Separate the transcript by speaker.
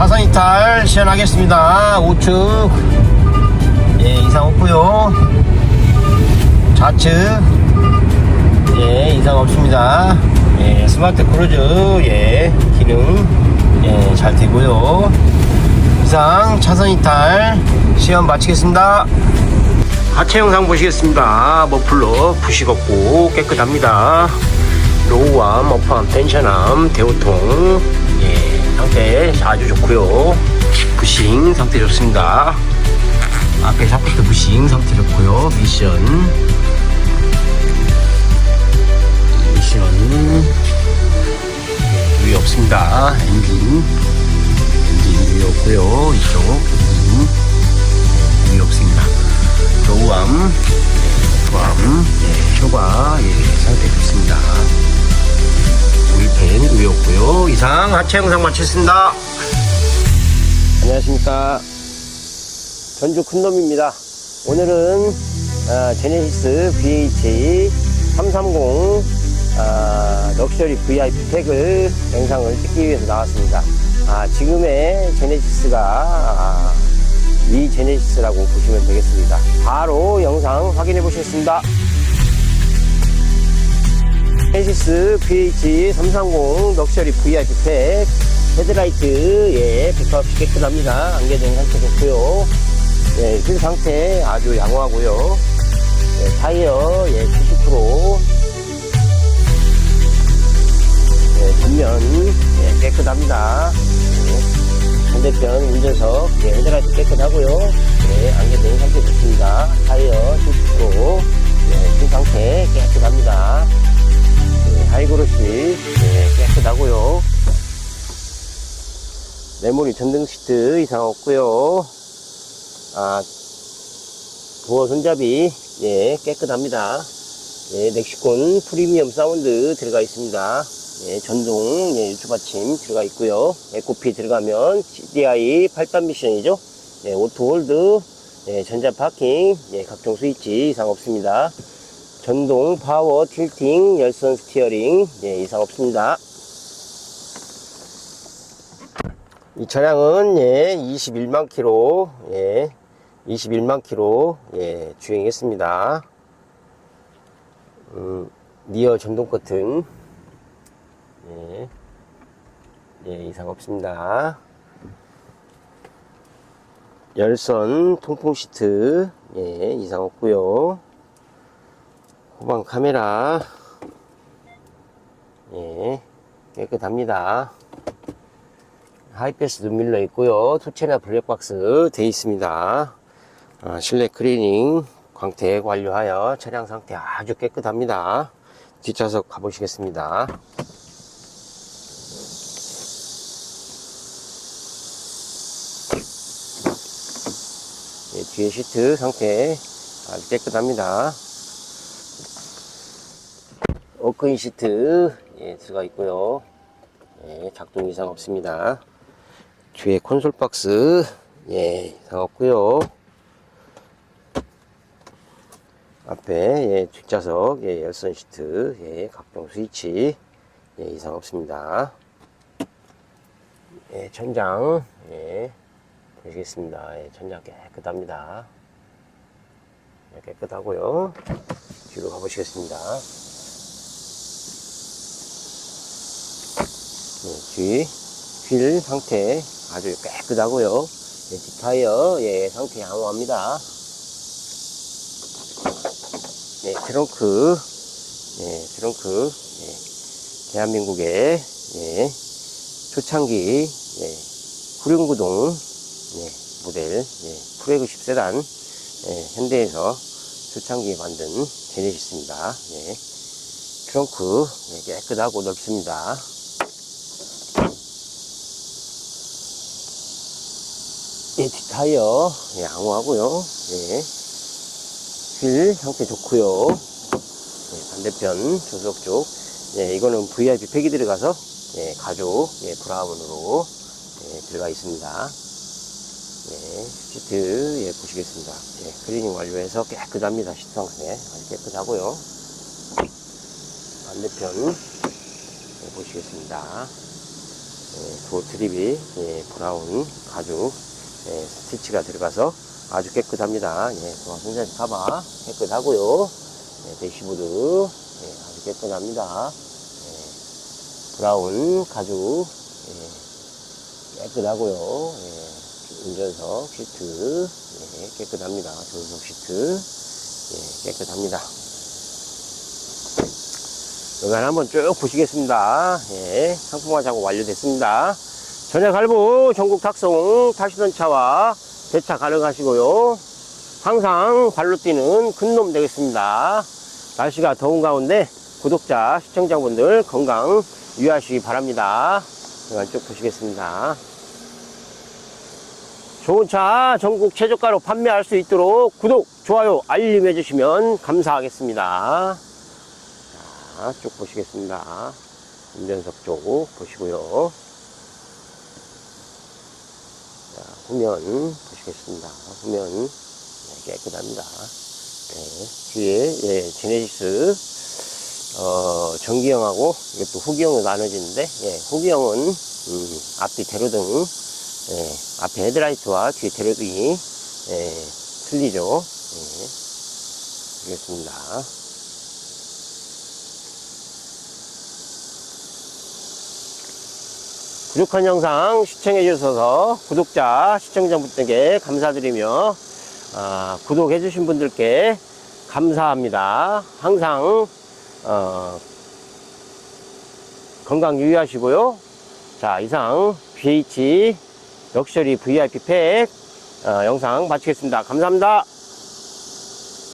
Speaker 1: 차선 이탈 시연하겠습니다. 우측 예 이상 없고요. 좌측 예 이상 없습니다. 예 스마트 크루즈 예 기능 예잘 되고요. 이상 차선 이탈 시연 마치겠습니다. 하체 영상 보시겠습니다. 머플러 부식 없고 깨끗합니다. 로우암, 어퍼암, 텐션암, 대우통 예, 상태 아주 좋고요. 부싱 상태 좋습니다. 앞에 샤프트 부싱 상태 좋고요. 미션 의였고요. 이상 하체 영상 마쳤습니다. 안녕하십니까. 전주 큰놈입니다. 오늘은 아, 제네시스 VHA 330 아, 럭셔리 VIP 팩을 영상을 찍기 위해서 나왔습니다. 아, 지금의 제네시스가 아, 위 제네시스라고 보시면 되겠습니다. 바로 영상 확인해 보시겠습니다. 제네시스 VH330 럭셔리 VIP 팩 헤드라이트 예 백화 없이 깨끗합니다. 안개등 상태 좋고요. 예, 휠 상태 아주 양호하고요. 예, 타이어 예70% 예, 뒷면 예, 깨끗합니다. 예, 반대편 운전석 예, 헤드라이트 깨끗하고요. 예, 안개등 상태 좋습니다. 타이어 70% 예, 휠 상태 깨끗합니다. 예, 하이그로시 예, 깨끗하고요. 메모리 전등 시트 이상 없고요. 아, 도어 손잡이 예, 깨끗합니다. 예, 넥시콘 프리미엄 사운드 들어가 있습니다. 예, 전동 예, 유튜브 받침 들어가 있고요. 에코피 들어가면 CDI 8단 미션이죠. 예, 오토 홀드, 예, 전자 파킹, 예, 각종 스위치 이상 없습니다. 전동 파워 틸팅 열선 스티어링 예, 이상 없습니다. 이 차량은 예, 21만 킬로 예, 21만 킬로 예, 주행했습니다. 음, 니어 전동 커튼 예, 예, 이상 없습니다. 열선 통풍 시트 예, 이상 없고요. 후방 카메라 예, 깨끗합니다. 하이패스 눈밀러 있고요. 투체나 블랙박스 돼 있습니다. 아, 실내 클리닝 광택 완료하여 차량 상태 아주 깨끗합니다. 뒷좌석 가보시겠습니다. 예, 뒤에 시트 상태 아주 깨끗합니다. 워크인 시트 예, 들어가 있고요. 예, 작동 이상 없습니다. 뒤에 콘솔 박스 예, 이상 없고요. 앞에 예, 뒷좌석 예, 열선 시트 예, 각종 스위치 예, 이상 없습니다. 예, 천장 예, 보시겠습니다. 예, 천장 깨끗합니다. 예, 깨끗하고요. 뒤로 가보시겠습니다. 뒤, 휠 상태 아주 깨끗하고요. 예, 뒷타이어, 예, 상태 양호합니다. 예, 트렁크, 예, 트렁크, 예, 대한민국의, 예, 초창기, 예, 후륜구동, 예, 모델, 예, 프레그십 세단, 예, 현대에서 초창기에 만든 제네시스입니다. 예, 트렁크, 예, 깨끗하고 넓습니다. 예, 뒷타이어 예, 양호하고요. 예. 휠 상태 좋고요. 예, 반대편 조수석 쪽. 예, 이거는 VIP 팩이 들어가서 예, 가죽 예, 브라운으로 예, 들어가 있습니다. 예, 시트 예, 보시겠습니다. 예, 클리닝 완료해서 깨끗합니다. 시트 상태 아주 깨끗하고요. 반대편 예, 보시겠습니다. 예, 도 트립이 예, 브라운 가죽 예, 스티치가 들어가서 아주 깨끗합니다. 예, 손잡이 카바 깨끗하고요. 예, 대시보드 예, 아주 깨끗합니다. 예, 브라운 가죽 예, 깨끗하고요. 예, 운전석 시트 예, 깨끗합니다. 조수석 시트 예, 깨끗합니다. 여기 한번 쭉 보시겠습니다. 예, 상품화 작업 완료됐습니다. 전액 할부 전국 탁송 타시던 차와 대차 가능하시고요. 항상 발로 뛰는 큰놈 되겠습니다. 날씨가 더운 가운데 구독자, 시청자분들 건강 유의하시기 바랍니다. 여기 쭉 보시겠습니다. 좋은 차 전국 최저가로 판매할 수 있도록 구독, 좋아요, 알림 해 주시면 감사하겠습니다. 자, 쭉 보시겠습니다. 운전석 쪽 보시고요. 자, 후면 보시겠습니다. 후면 네, 깨끗합니다. 네, 뒤에 예, 제네시스 어, 전기형하고 이것도 후기형으로 나눠지는데 예, 후기형은 음, 앞뒤 대로등 예, 앞에 헤드라이트와 뒤에 대로등이 예, 틀리죠. 예, 보겠습니다. 부족한 영상 시청해 주셔서 구독자, 시청자분들께 감사드리며 아, 구독해 주신 분들께 감사합니다. 항상 어, 건강 유의하시고요. 자 이상 BH 럭셔리 VIP 팩 어, 영상 마치겠습니다. 감사합니다.